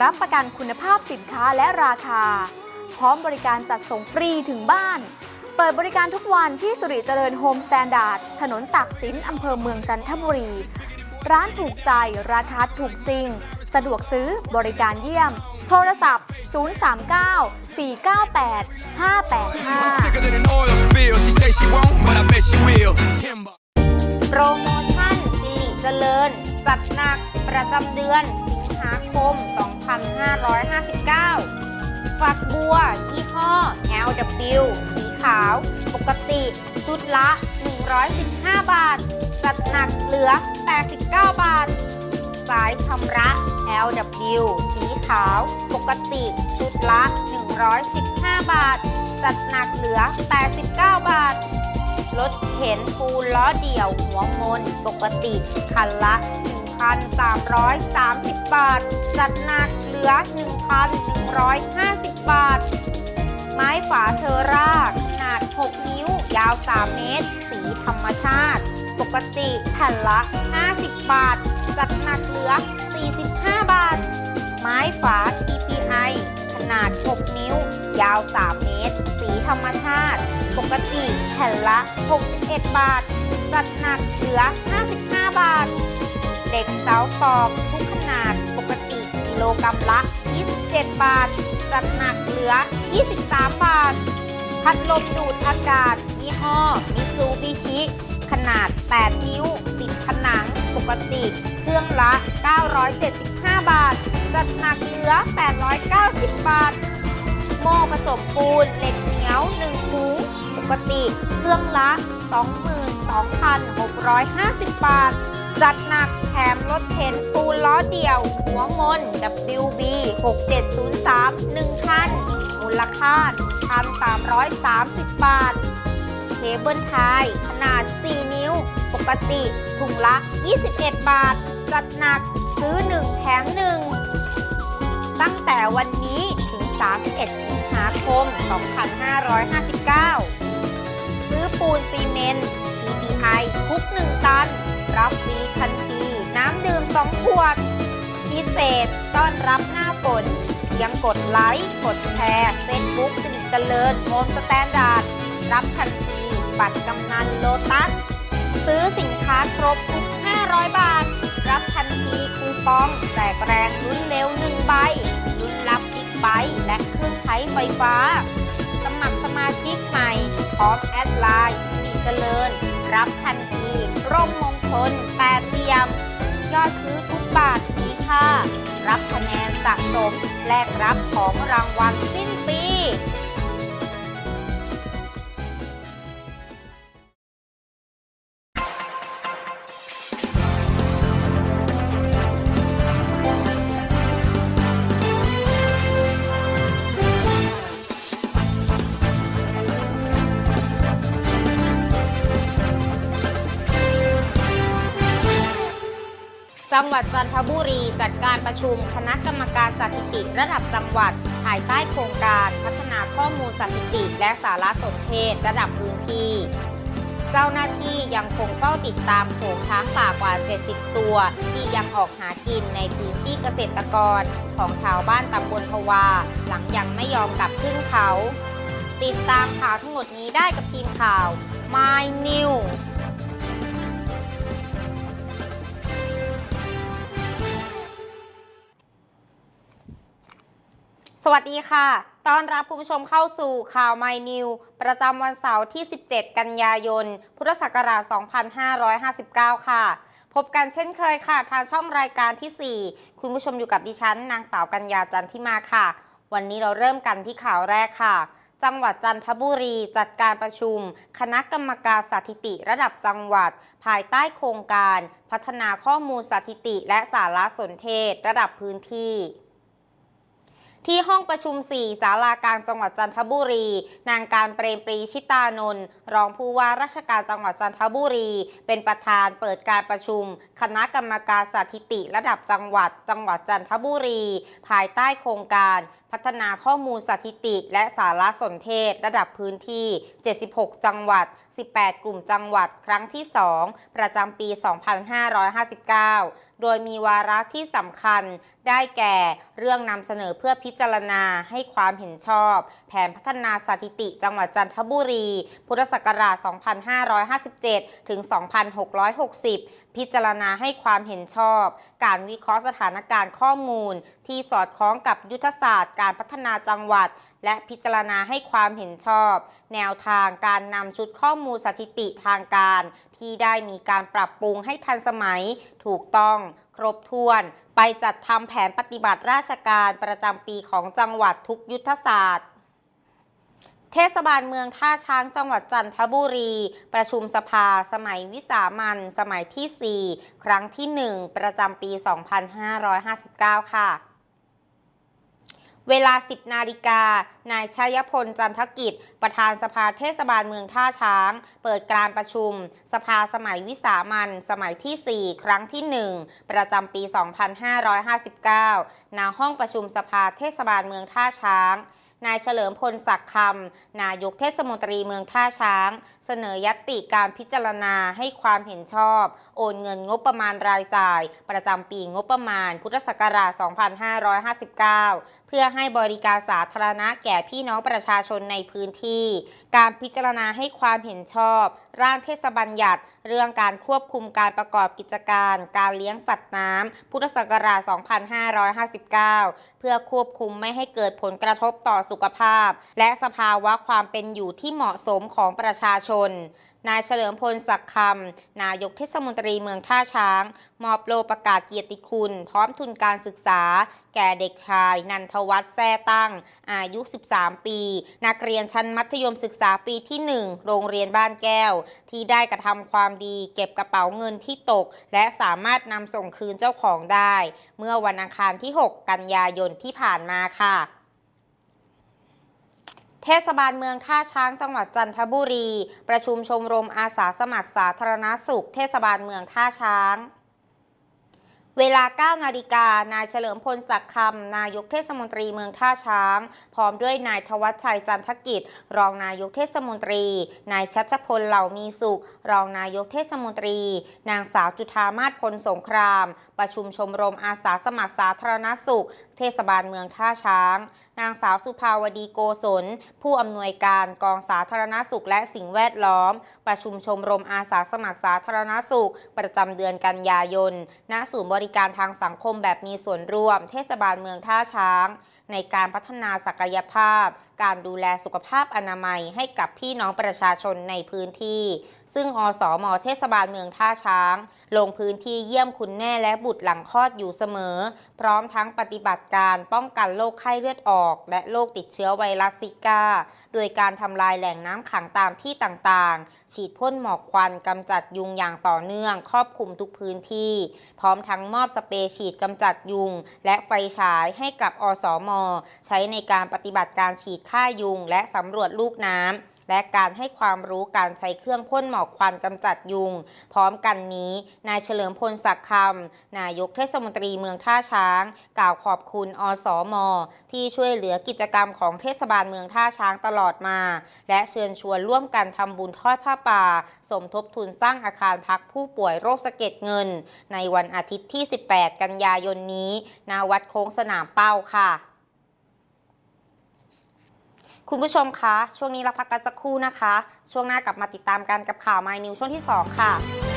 รับประกันคุณภาพสินค้าและราคา พร้อมบริการจัดส่งฟรีถึงบ้าน เปิดบริการทุกวันที่สุริเจริญโฮมสแตนดาร์ดถนนตากสินอำเภอเมืองจันทบุรี ร้านถูกใจ ราคาถูกจริง สะดวกซื้อบริการเยี่ยม โทรศัพท์ 039498585โปรโมชั่นสิริเจริญ จัดหนักประจำเดือนสิงหาคม 2 2559 ฝักบัวยี่ห้อ LW สีขาว ปกติ ชุดละ 115 บาท จัดหนักเหลือ 89 บาท สายชำระ LW สีขาว ปกติ ชุดละ 115 บาท จัดหนักเหลือ 89 บาทรถเข็นปูล้อเดี่ยวหัวมน ปกติคันละ 1,330 บาท จัดหนักเหลือ 1,150 บาท ไม้ฝาเทอร่าขนาด 6 นิ้ว ยาว 3 เมตร สีธรรมชาติ ปกติแผ่นละ 50 บาท จัดหนักเหลือ 45 บาท ไม้ฝา TPI ขนาด 6 นิ้ว ยาว 3 เมตร สีธรรมชาติ ปกติแผ่นละ 61 บาท จัดหนักเหลือ 55 บาท เด็กเสาตอกทุกขนาดปกติกิโลกรัมละ 27 บาท จัดหนักเหลือ 23 บาท พัดลมดูดอากาศ ยี่ห้อมิซูบิชิ ขนาด 8 นิ้ว ติดผนังปกติ เครื่องละ 975 บาท จัดหนักเหลือ 890 บาทหม้อผสมปูนเหล็กเหนียว1ถุงปกติ เครื่องละ 22,650 บาท จัดหนักแถมรถเข็นปูนล้อเดี่ยว หัวมน WB 6703 1คัน มูลค่า 1,330 บาท เคเบิลไทยขนาด 4 นิ้ว ปกติถุงละ 21 บาท จัดหนักซื้อ 1 แถม 1 ตั้งแต่วันนี้ถึง 31 สิงหาคม 2559 ซื้อปูนซีเมนต์ TPI ทุก 1 ตัน รับฟรีทันที น้ำดื่ม 2 ขวด พิเศษต้อนรับหน้าฝนเพียงกดไลค์ กดแชร์เฟซบุ๊กสิริเจริญโฮมสแตนดาร์ดรับทันทีบัตรกำนันโลตัส ซื้อสินค้าครบทุก 500 บาท รับทันทีคูปองแจกแรงลุ้นเร็ว1ใบลุ้นรับบิ๊กไบค์และเครื่องใช้ไฟฟ้า สมัครสมาชิกใหม่พร้อมแอดไลน์สิริเจริญ รับทันที ร่มมงคลแปดเหลี่ยม ยอดซื้อทุกบาทมีค่า รับคะแนนสะสม แลกรับของรางวัลสิ้นปี จังหวัดจันทบุรี จัดการประชุมคณะกรรมการสถิติระดับจังหวัด ภายใต้โครงการพัฒนาข้อมูลสถิติ และสารสนเทศระดับพื้นที่ เจ้าหน้าที่ยังคงเฝ้าติดตามโขงช้างป่ากว่า 70 ตัว ที่ยังออกหากินในพื้นที่เกษตรกรของชาวบ้านตำบลพวา หลังยังไม่ยอมกลับขึ้นเขา ติดตามข่าวทั้งหมดนี้ได้กับทีมข่าว My New สวัสดีค่ะ ต้อนรับคุณผู้ชมเข้าสู่ข่าว My New ประจำวันเสาร์ที่ 17 กันยายน พุทธศักราช 2559 ค่ะ พบกันเช่นเคยค่ะ ทางช่องรายการที่ 4 คุณผู้ชมอยู่กับดิฉัน นางสาวกัญญาจันทิมาค่ะ วันนี้เราเริ่มกันที่ข่าวแรกค่ะ จังหวัดจันทบุรีจัดการประชุม คณะกรรมการสถิติระดับจังหวัด ภายใต้โครงการ พัฒนาข้อมูลสถิติ และสารสนเทศ ระดับพื้นที่ ที่ห้องประชุม 4 ศาลากลางจังหวัดจันทบุรี นางการเปรมปรีชิตานนท์รองผู้ว่าราชการจังหวัดจันทบุรี เป็นประธานเปิดการประชุม คณะกรรมการสถิติระดับจังหวัด จังหวัดจันทบุรี ภายใต้โครงการพัฒนาข้อมูลสถิติ และสารสนเทศ ระดับพื้นที่ 76 จังหวัด 18 กลุ่มจังหวัด ครั้งที่ 2 ประจำปี 2559โดยมีวาระที่สำคัญ ได้แก่เรื่องนำเสนอเพื่อพิจารณาให้ความเห็นชอบ แผนพัฒนาสถิติจังหวัดจันทบุรี พุทธศักราช 2557 ถึง 2660 พิจารณาให้ความเห็นชอบ การวิเคราะห์สถานการณ์ข้อมูล ที่สอดคล้องกับยุทธศาสตร์การพัฒนาจังหวัด และพิจารณาให้ความเห็นชอบ แนวทางการนำชุดข้อมูลสถิติทางการ ที่ได้มีการปรับปรุงให้ทันสมัยถูกต้องครบถ้วน ไปจัดทำแผนปฏิบัติราชการประจำปีของจังหวัดทุกยุทธศาสตร์เทศบาลเมืองท่าช้างจังหวัดจันทบุรี ประชุมสภา สมัยวิสามันสมัยที่ 4 ครั้งที่ 1 ประจำปี 2559 ค่ะ เวลา 10 นาฬิกา นายชัยพลจันทกิจ ประธานสภาเทศบาลเมืองท่าช้าง เปิดการประชุม สภาสมัยวิสามันสมัยที่ 4 ครั้งที่ 1 ประจำปี 2559 ณ ห้องประชุมสภาเทศบาลเมืองท่าช้าง นายเฉลิมพลศักดิ์คำนายกเทศมนตรีเมืองท่าช้าง เสนอยัตติการพิจารณาให้ความเห็นชอบ โอนเงินงบประมาณรายจ่าย ประจำปีงบประมาณ พุทธศักราช 2559 เพื่อให้บริการสาธารณะแก่พี่น้องประชาชนในพื้นที่ การพิจารณาให้ความเห็นชอบ ร่างเทศบัญญัติ เรื่องการควบคุมการประกอบกิจการ การเลี้ยงสัตว์น้ำพุทธศักราช 2559 เพื่อควบคุมไม่ให้เกิดผลกระทบต่อสุขภาพ และสภาวะความเป็นอยู่ที่เหมาะสมของประชาชน นายเฉลิมพลศักดิ์คำ นายกเทศมนตรีเมืองท่าช้าง มอบโลประกาศเกียรติคุณ พร้อมทุนการศึกษา แก่เด็กชาย นันทวัฒน์แซ่ตั้ง อายุ 13 ปี นักเรียนชั้นมัธยมศึกษาปีที่ 1 โรงเรียนบ้านแก้ว ที่ได้กระทำความดี เก็บกระเป๋าเงินที่ตก และสามารถนำส่งคืนเจ้าของได้ เมื่อวันอังคารที่ 6 กันยายนที่ผ่านมาค่ะ เทศบาลเมืองท่าช้างจังหวัดจันทบุรี ประชุมชมรมอาสาสมัครสาธารณสุข เทศบาลเมืองท่าช้างเวลา 9 นาฬิกา นายเฉลิมพลศักดิ์คำ นายกเทศมนตรีเมืองท่าช้าง พร้อมด้วยนายทวัชชัยจันทกิจ รองนายกเทศมนตรี นายชัชพลเหล่ามีสุข รองนายกเทศมนตรี นางสาวจุธามาศพลสงคราม ประชุมชมรมอาสาสมัครสาธารณสุขเทศบาลเมืองท่าช้าง นางสาวสุภาวดีโกศล ผู้อำนวยการกองสาธารณสุขและสิ่งแวดล้อม ประชุมชมรมอาสาสมัครสาธารณสุข ประจำเดือนกันยายน ณ ศูนย์บริการทางสังคมแบบมีส่วนร่วม เทศบาลเมืองท่าช้าง ในการพัฒนาศักยภาพ การดูแลสุขภาพอนามัยให้กับพี่น้องประชาชนในพื้นที่ ซึ่งอสมเทศบาลเมืองท่าช้าง ลงพื้นที่เยี่ยมคุณแม่และบุตรหลังคลอดอยู่เสมอ พร้อมทั้งปฏิบัติการป้องกันโรคไข้เลือดออก และโรคติดเชื้อไวรัสซิก้า โดยการทำลายแหล่งน้ำขังตามที่ต่างๆ ฉีดพ่นหมอกควันกำจัดยุงอย่างต่อเนื่อง ครอบคลุมทุกพื้นที่ พร้อมทั้งมอบสเปรย์ฉีดกำจัดยุง และไฟฉายให้กับอสม ใช้ในการปฏิบัติการฉีดฆ่ายุง และสำรวจลูกน้ำ และการให้ความรู้การใช้เครื่องพ่นหมอกควันกำจัดยุง พร้อมกันนี้ นายเฉลิมพลศักดิ์คำนายกเทศมนตรีเมืองท่าช้าง กล่าวขอบคุณอสมที่ช่วยเหลือกิจกรรมของเทศบาลเมืองท่าช้างตลอดมา และเชิญชวนร่วมกันทำบุญทอดผ้าป่า สมทบทุนสร้างอาคารพักผู้ป่วยโรคสะเก็ดเงิน ในวันอาทิตย์ที่ 18 กันยายนนี้ณวัดโค้งสนามเป้าค่ะ คุณผู้ชมคะช่วงนี้เราพักกันสักครู่นะคะ ช่วงหน้ากลับมาติดตามกันกับข่าว My News ช่วงที่ 2 ค่ะ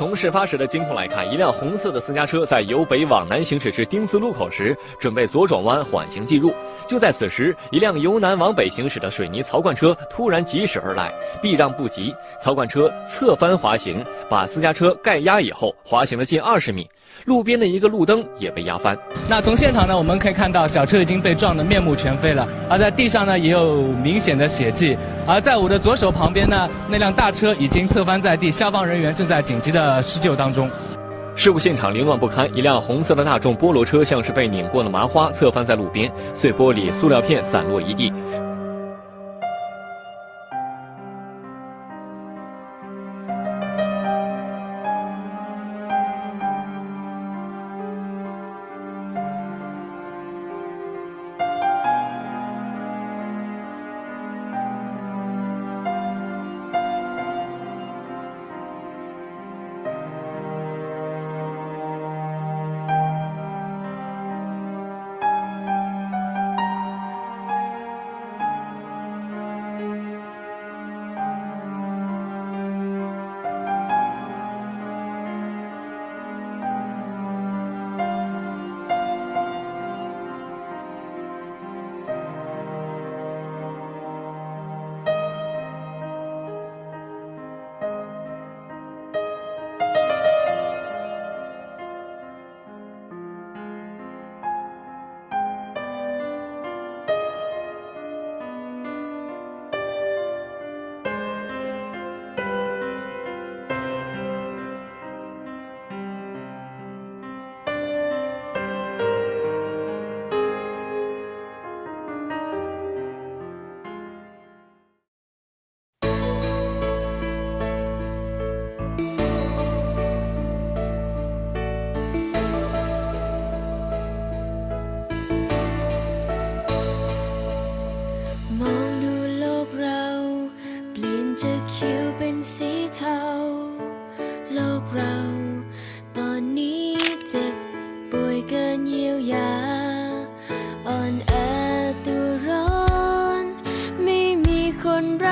从事发时的监控来看，一辆红色的私家车在由北往南行驶至丁字路口时，准备左转弯缓行进入。就在此时，一辆由南往北行驶的水泥槽罐车突然疾驶而来，避让不及，槽罐车侧翻滑行，把私家车盖压以后，滑行了近二十米。路边的一个路灯也被压翻。那从现场呢，我们可以看到小车已经被撞得面目全非了，而在地上呢也有明显的血迹。而在我的左手旁边呢，那辆大车已经侧翻在地，消防人员正在紧急的施救当中。事故现场凌乱不堪，一辆红色的大众菠萝车像是被拧过的麻花，侧翻在路边，碎玻璃、塑料片散落一地。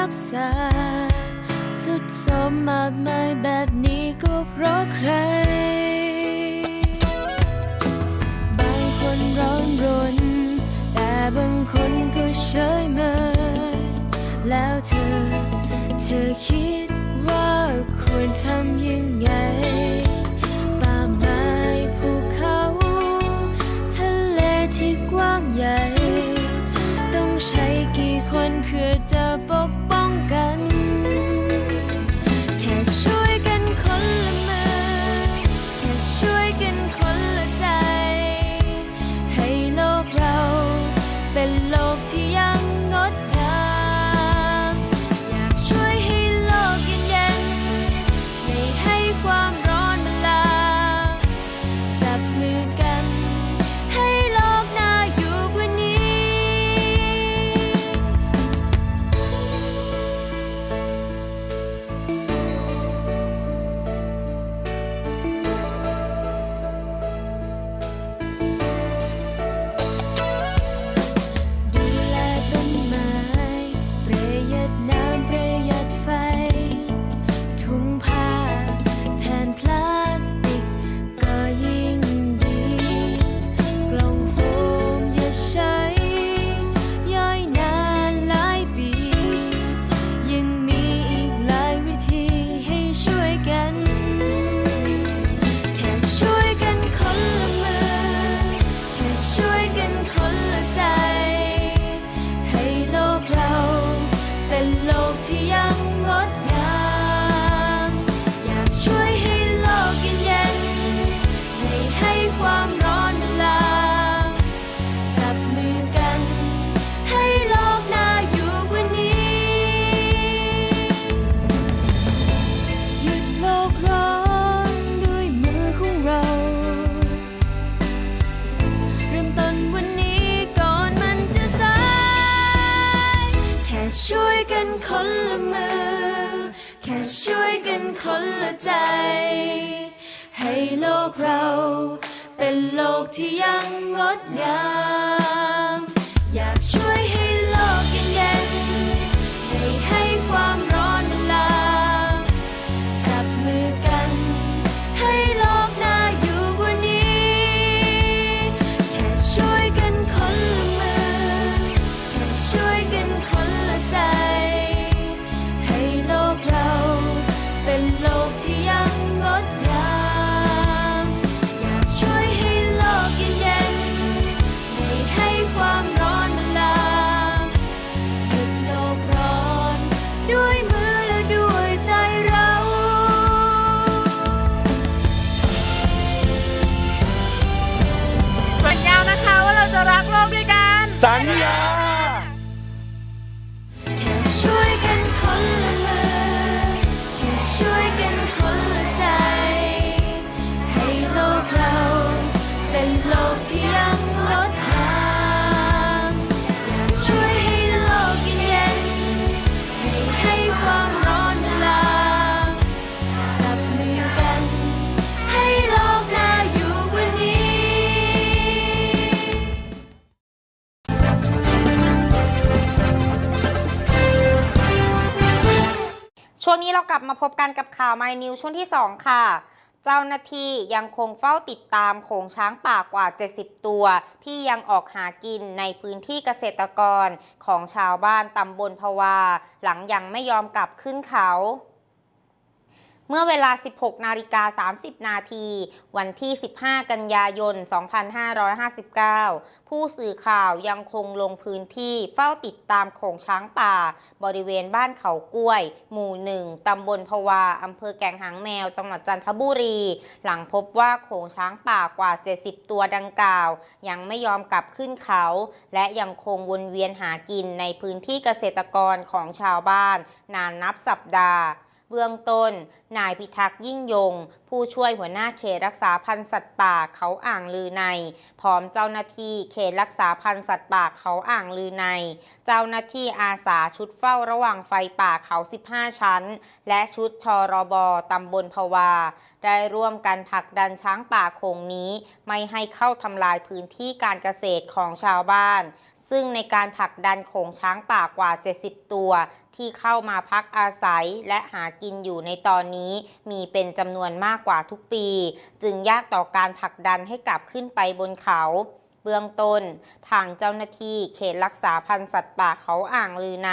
กษา สุดสมมากมายแบบนี้ก็เพราะใคร บางคนร้อนรน แต่บางคนก็เฉยเมยแล้วเธอ เธอคิดว่าควรทำยังไง เป็นโลกที่ยังงดงาม สั ช่วงนี้เรากลับมาพบกันกับข่าว My New ช่วงที่ 2 ค่ะ เจ้าหน้าที่ยังคงเฝ้าติดตามโขงช้างป่ากว่า 70 ตัว ที่ยังออกหากินในพื้นที่เกษตรกรของชาวบ้านตำบลพวา หลังยังไม่ยอมกลับขึ้นเขา เมื่อเวลา 16 นาฬิกา 30 นาที วันที่ 15 กันยายน 2559 ผู้สื่อข่าวยังคงลงพื้นที่เฝ้าติดตามโขงช้างป่า บริเวณบ้านเขากล้วย หมู่หนึ่งตำบลพวา อำเภอแก่งหางแมว จังหวัดจันทบุรี หลังพบว่าโขงช้างป่ากว่า 70 ตัวดังกล่าว ยังไม่ยอมกลับขึ้นเขา และยังคงวนเวียนหากินในพื้นที่เกษตรกรของชาวบ้าน นานนับสัปดาห์ เบื้องต้น นายพิทักษ์ยิ่งยง ผู้ช่วยหัวหน้าเขตรักษาพันธุ์สัตว์ป่าเขาอ่างลือใน พร้อมเจ้าหน้าที่เขตรักษาพันธุ์สัตว์ป่าเขาอ่างลือใน เจ้าหน้าที่อาสาชุดเฝ้าระหว่างไฟป่าเขา 15 ชั้น และชุดชรบตำบลพวา ได้ร่วมกันผลักดันช้างป่าโขงนี้ ไม่ให้เข้าทำลายพื้นที่การเกษตรของชาวบ้าน ซึ่งในการผลักดันโขงช้างป่ากว่า 70 ตัว ที่เข้ามาพักอาศัยและหากินอยู่ในตอนนี้ มีเป็นจำนวนมากกว่าทุกปี จึงยากต่อการผลักดันให้กลับขึ้นไปบนเขา บื้องต้น ทางเจ้าหน้าที่เขตรักษาพันธุ์สัตว์ป่าเขาอ่างลือใน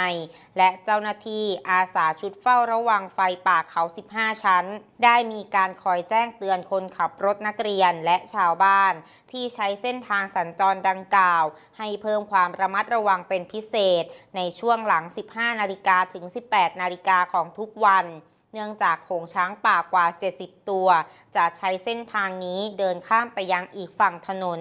และเจ้าหน้าที่อาสาชุดเฝ้าระวังไฟป่าเขา 15 ชั้น ได้มีการคอยแจ้งเตือนคนขับรถนักเรียนและชาวบ้าน ที่ใช้เส้นทางสัญจรดังกล่าว ให้เพิ่มความระมัดระวังเป็นพิเศษ ในช่วงหลัง 15 นาฬิกาถึง 18 นาฬิกาของทุกวันเนื่องจากโขงช้างป่ากว่า 70 ตัว จะใช้เส้นทางนี้เดินข้ามไปยังอีกฝั่งถนน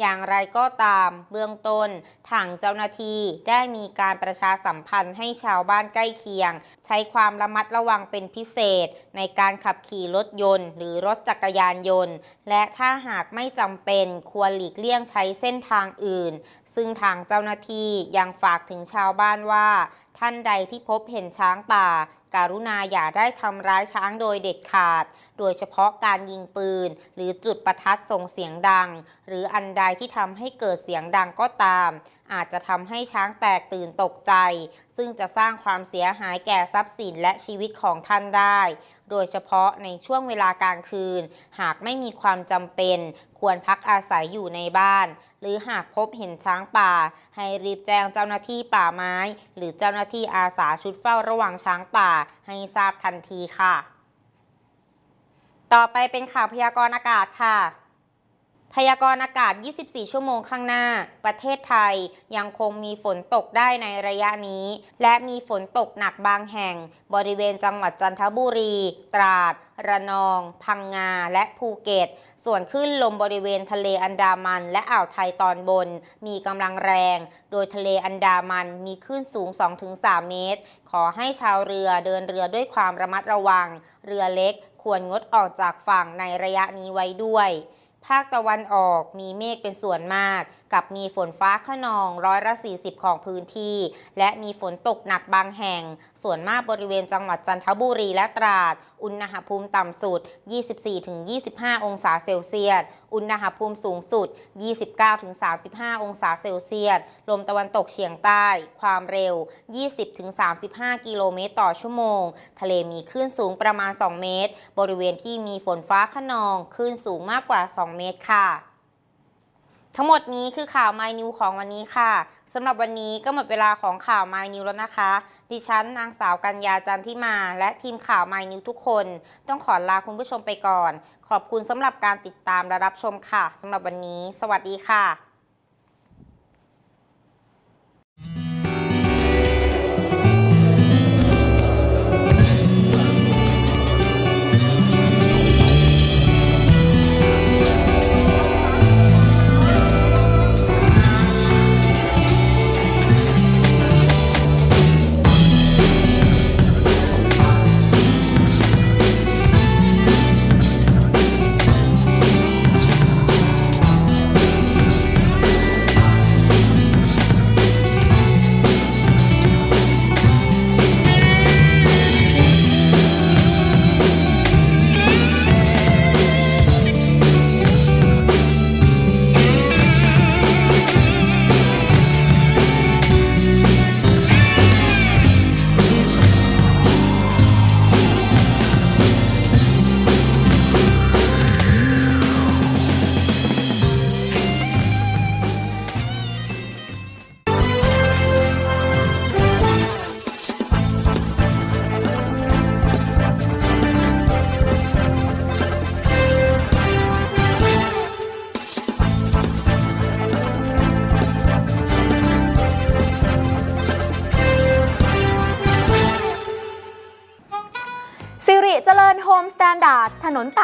อย่างไรก็ตามเบื้องต้นทางเจ้าหน้าที่ได้มีการประชาสัมพันธ์ให้ชาวบ้านใกล้เคียง ใช้ความระมัดระวังเป็นพิเศษ ในการขับขี่รถยนต์ หรือรถจักรยานยนต์ และถ้าหากไม่จำเป็นควรหลีกเลี่ยงใช้เส้นทางอื่น ซึ่งทางเจ้าหน้าที่ยังฝากถึงชาวบ้านว่า ท่านใดที่พบเห็นช้างป่าการุณาอย่าได้ทำร้ายช้างโดยเด็ดขาด โดยเฉพาะการยิงปืน หรือจุดประทัดส่งเสียงดัง หรืออันใดที่ทำให้เกิดเสียงดังก็ตาม อาจจะทำให้ช้างแตกตื่นตกใจ ซึ่งจะสร้างความเสียหายแก่ทรัพย์สินและชีวิตของท่านได้ โดยเฉพาะในช่วงเวลากลางคืน หากไม่มีความจำเป็น ควรพักอาศัยอยู่ในบ้าน หรือหากพบเห็นช้างป่า ให้รีบแจ้งเจ้าหน้าที่ป่าไม้ หรือเจ้าหน้าที่อาสาชุดเฝ้าระวังช้างป่า ให้ทราบทันทีค่ะ ต่อไปเป็นข่าวพยากรณ์อากาศค่ะ พยากรณ์อากาศ 24 ชั่วโมงข้างหน้า ประเทศไทยยังคงมีฝนตกได้ในระยะนี้ และมีฝนตกหนักบางแห่ง บริเวณจังหวัดจันทบุรี ตราด ระนอง พังงา และภูเก็ต ส่วนคลื่นลมบริเวณทะเลอันดามัน และอ่าวไทยตอนบน มีกำลังแรง โดยทะเลอันดามันมีคลื่นสูง 2-3 เมตร ขอให้ชาวเรือเดินเรือด้วยความระมัดระวัง เรือเล็กควรงดออกจากฝั่งในระยะนี้ไว้ด้วย ภาคตะวันออกมีเมฆเป็นส่วนมาก กับมีฝนฟ้าขนองร้อยละ40 ของพื้นที่ และมีฝนตกหนักบางแห่ง ส่วนมากบริเวณจังหวัดจันทบุรีและตราด อุณหภูมิต่ำสุด 24-25 องศาเซลเซียส อุณหภูมิสูงสุด 29-35 องศาเซลเซียส ลมตะวันตกเฉียงใต้ ความเร็ว 20-35 กิโลเมตรต่อชั่วโมง ทะเลมีคลื่นสูงประมาณ 2 เมตร บริเวณที่มีฝนฟ้าขนองคลื่นสูงมากกว่า 2เมตรค่ะ ทั้งหมดนี้คือข่าว My New ของวันนี้ค่ะสำหรับวันนี้ก็หมดเวลาของข่าว My New แล้วนะคะ ดิฉันนางสาวกัญญาจันทิมา และทีมข่าว My New ทุกคน ต้องขอลาคุณผู้ชมไปก่อน ขอบคุณสำหรับการติดตามและรับชมค่ะสำหรับวันนี้ สวัสดีค่ะ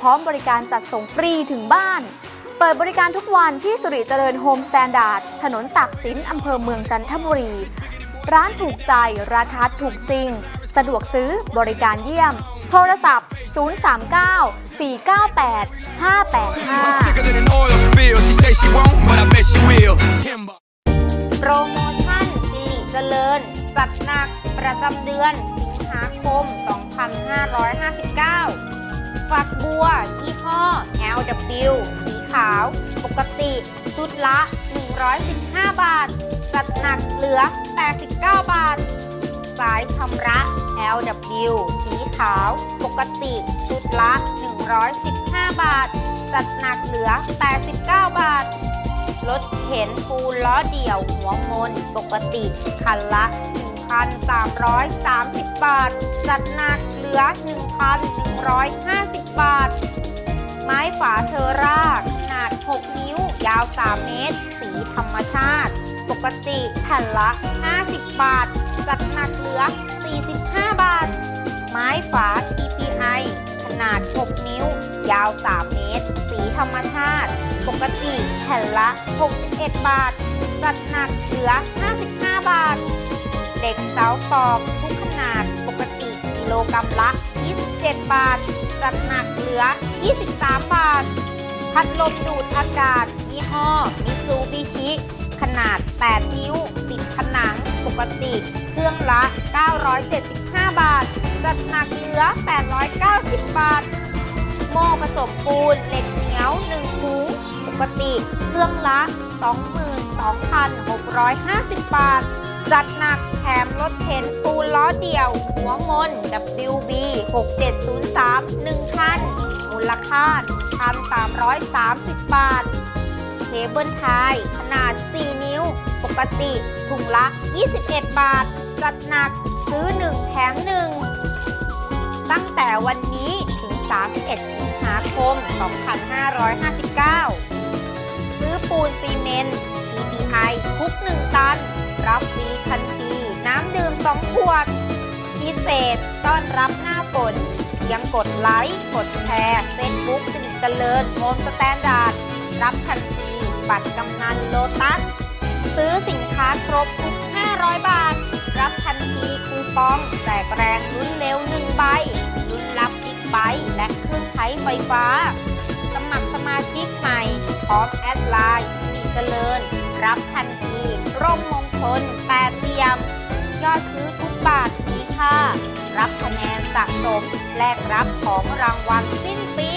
พร้อมบริการจัดส่งฟรีถึงบ้าน เปิดบริการทุกวันที่สุริเจริญโฮมสแตนดาร์ดถนนตากสินอำเภอเมืองจันทบุรี ร้านถูกใจ ราคาถูกจริง สะดวกซื้อบริการเยี่ยม โทรศัพท์ 039 498 I'm 585 sicker than an oil spill. She say she won't, but I bet she will. Timber. โปรโมชั่นสิริเจริญ จัดหนักประจำเดือน สิงหาคม 2559 ฝักบัวยี่ห้อ LW สีขาว ปกติ ชุดละ 115 บาท จัดหนักเหลือ 89 บาท สายชำระ LW สีขาว ปกติ ชุดละ 115 บาท จัดหนักเหลือ 89 บาท รถเข็นปูล้อเดี่ยวหัวมน ปกติ คันละ 1,330 บาท จัดหนักเหลือ 1,150 บาท ไม้ฝาเทอร่าขนาด 6 นิ้ว ยาว 3 เมตร สีธรรมชาติ ปกติแผ่นละ 50 บาท จัดหนักเหลือ 45 บาท ไม้ฝา TPI ขนาด 6 นิ้ว ยาว 3 เมตร สีธรรมชาติ ปกติแผ่นละ 61 บาท จัดหนักเหลือ 55 บาท เด็กเสาตอกทุกขนาดปกติกิโลกรัมละ 27 บาท จัดหนักเหลือ 23 บาท พัดลมดูดอากาศยี่ห้อมิซูบิชิ ขนาด 8 นิ้ว ติดผนังปกติเครื่องละ 975 บาท จัดหนักเหลือ 890 บาทหม้อผสมปูนเหล็กเหนียว1ถุงปกติเครื่องละ 22,650 บาท จัดหนักแถมรถเข็นปูนล้อเดี่ยว หัวมน WB 6703 1คัน มูลค่า1,330 บาทเคเบิลไทยขนาด 4 นิ้ว ปกติถุงละ 21 บาท จัดหนักซื้อ 1 แถม 1 ตั้งแต่วันนี้ถึง 31 สิงหาคม 2559 ซื้อปูนซีเมนต์ TPI ทุ รับฟรีทันที น้ำดื่ม 2 ขวด พิเศษต้อนรับหน้าฝนเพียงกดไลค์ กดแชร์เฟซบุ๊กสิริเจริญโฮมสแตนดาร์ดรับทันที บัตรกำนันโลตัส ซื้อสินค้าครบทุก 500 บาท รับทันทีคูปองแจกแรงลุ้นเร็ว1ใบลุ้นรับบิ๊กไบค์และเครื่องใช้ไฟฟ้า สมัครสมาชิกใหม่พร้อมแอดไลน์สิริเจริญ รับทันที ร่มมงคลแปดเหลี่ยม ยอดซื้อทุกบาทมีค่า รับคะแนนสะสม แลกรับของรางวัลสิ้นปี